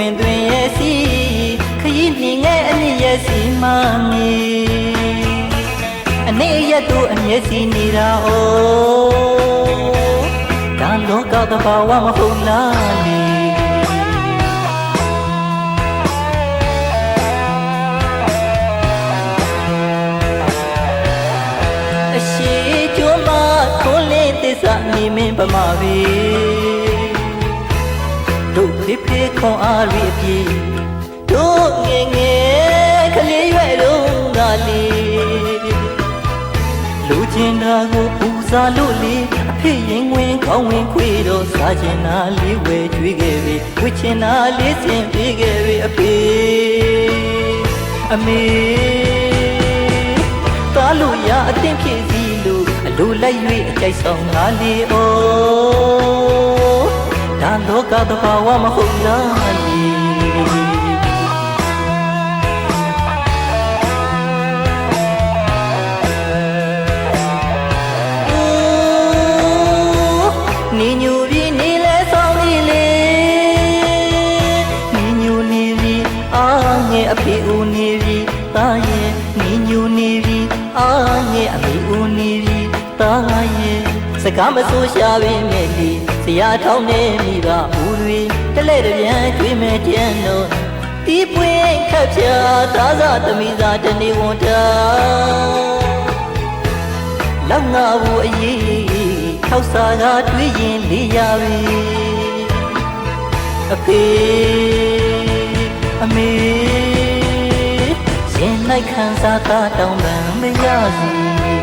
တွင်တွင်ရဲ့စီခရီးမြင်ငယ်အမြင့်ရဲ့စီမမီအနေရတို့အမျက်စီနေတာဟောဒါလောကသဘာဝမဟုတ်လားလေအရှိကျွမ်းမထွန်းလေးသစ္စာနေမင်းပမာပြီ တို့ဖေးဖေးခွန်အားရီအပြည့်တို့ငယ်ငယ်ကလေးရွယ်တော့ငါလေးလူကျင်တာကိုပူစားလို့လေအဖေရင်ဝင်ကောင်းဝင်ခွေတော့စားကျင်တာလေးဝဲကြွေးခဲ့ပြီဝစ်ချင်တာလေးစင်ပြေးခဲ့ပြီအဖေအမေသားလို့ရအသင်ဖြစ်စီလို့အလိုလိုက်၍အကြိုက်ဆောင်ငါလေးအို ဒါလောကသဘာဝမဟုတ်လားလေနေညူပြီးနေလဲဆောင်နေလေနေညူနေပြီးအာငယ်အဖေဦးနေပြီးသားရဲ့နေညူနေပြီးအာငယ်အဖေဦးနေပြီးသားရဲ့စ ကားမဆိုးရှာပေမဲ့လေဆရာထောင်းနေမိကဦးတွေတလဲတပြန်ကျွေးမဲ့ကျန်တော့တီးပွင့်ခတ်ဖြာသားစားသမီးစားတနေဝန်တာလောက်ငါဘူးအရေးထောက်စားကတွေးရင်လေးရပြီအဖေအမေရင်လိုက်ခံစားတာတောင်းပန်မရစီ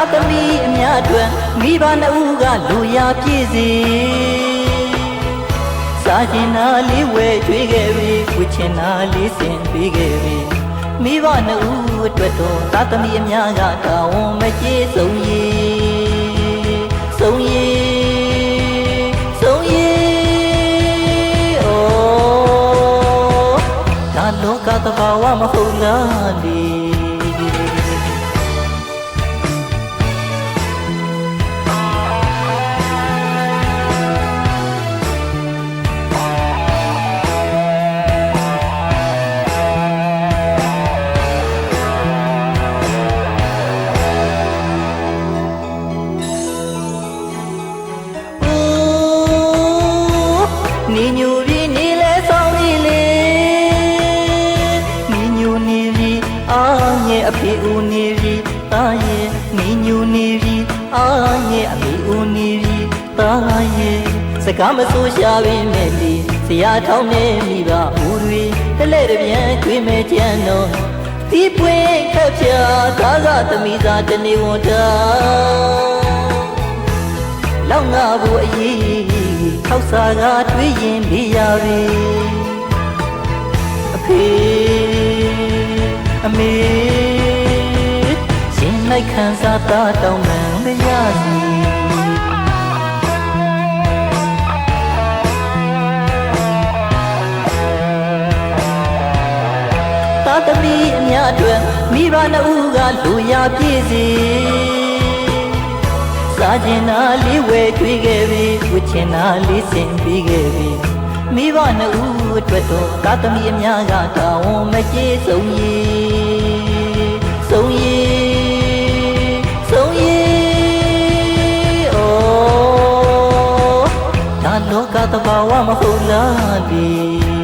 သာသမီအများအတွက်မိဘနှစ်ဦးကလူရပြည့်စေစားကျင်နာလေးဝဲကျွေးခဲ့ပြီဝချင်နာလေးစင်ပေးခဲ့ပြီမိဘနှစ်ဦးအတွက်တော့သာသမီအများကတာဝန်မကျေဆုံးရည်ဆုံးရည်ဆုံးရည်အိုးဒါလောကသဘာဝမဟုတ်လားလေ နီညူပြီးနေလဲဆောင်ပြီးလေနီညူနေပြီးအာငယ်အဖေဦးနေပြီးတာရဲ့နီညူနေပြီးအာငယ်အဖေဦးနေပြီးတာရဲ့စကားမဆိုးရှာပေမဲ့လေဆရာထောင်းနေမိပါဦးတွေတလဲတပြန်ကျွေးမဲ့ကြံတော့ဒီပွင့်ခက်ဖြာသာသာသမီးသာတနေဝန်တာလောက်ငါဘူးအရေး ထောက်စားကတွေးရင်လေးရပြီအဖေအမေရှင်လိုက်ခံစားတာတောင်းပန်မရစီသာသမီအများအတွက်မိဘနှစ်ဦးကလူရပြည့်စေ စားကျင်နာလေးဝဲထွေးခဲ့ပြီဝချင်နာလေးစင်ပြီးခဲ့ပြီမိဘနှစ်ဦးအတွက်တော့သာသမီအများကတာဝန်မကျေဆုံးရည်ဆုံးရည်ဆုံးရည်အိုးဒါလောကသဘာဝမဟုတ်လားဒီ